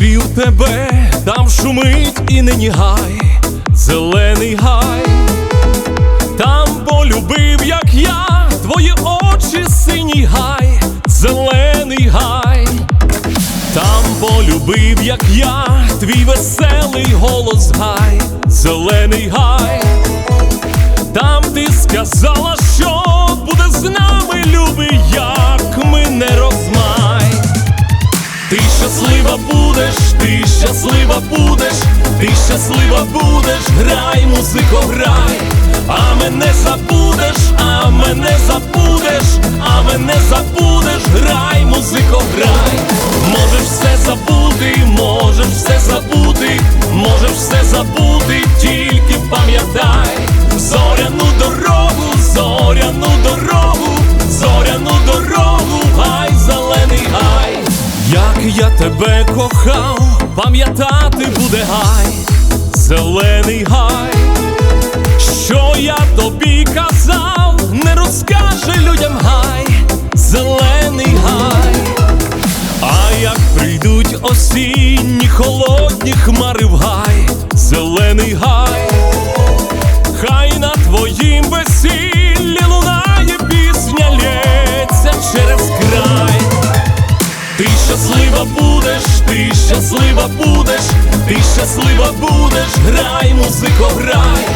зустрів тебе, там шумить і нині гай, зелений гай, там полюбив, як я, твої очі синій гай, зелений гай, там полюбив, як я, твій веселий голос гай, зелений гай, там ти сказала, щаслива будеш, ти щаслива будеш, ти щаслива будеш, грай, музико, грай, а мене забудеш, а мене забудеш, а мене забудеш, грай, музико, грай, можеш все забути, можеш все забути, можеш все забути, тільки пам'ятай, зоряну дорогу, зоряну дорогу, зоряну кохав, пам'ятати буде гай, зелений гай, що я тобі казав, не розкаже людям гай, зелений гай, а як прийдуть осінні холодні хмари в гай, щаслива будеш, ти щаслива будеш, грай, музико, грай,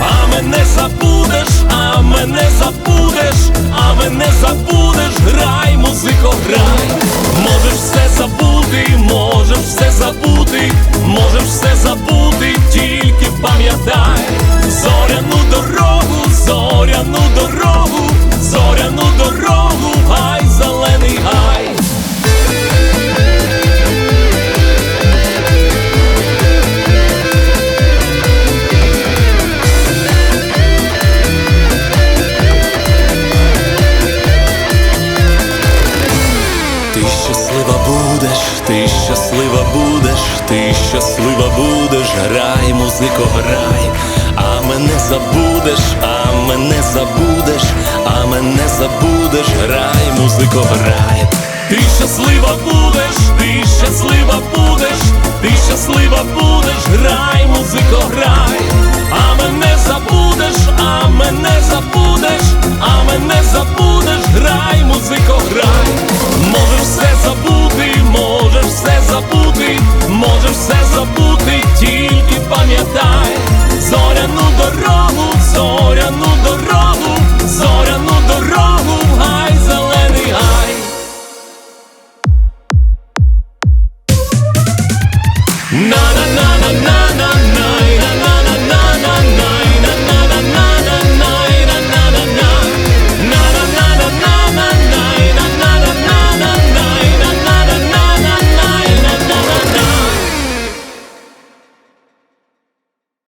а мене забудеш, а мене забудеш, а мене забудеш, грай, музико, грай, можеш все забути, можеш все забути, можеш все забути, тільки пам'ятай, зоряну дорогу, зоряну дорогу, зоряну дорогу, ти щаслива будеш, ти щаслива будеш, грай, музико, грай, а мене забудеш, а мене забудеш, а мене забудеш, грай, музико, грай. Ти щаслива будеш, ти щаслива будеш, ти щаслива будеш, грай. borró.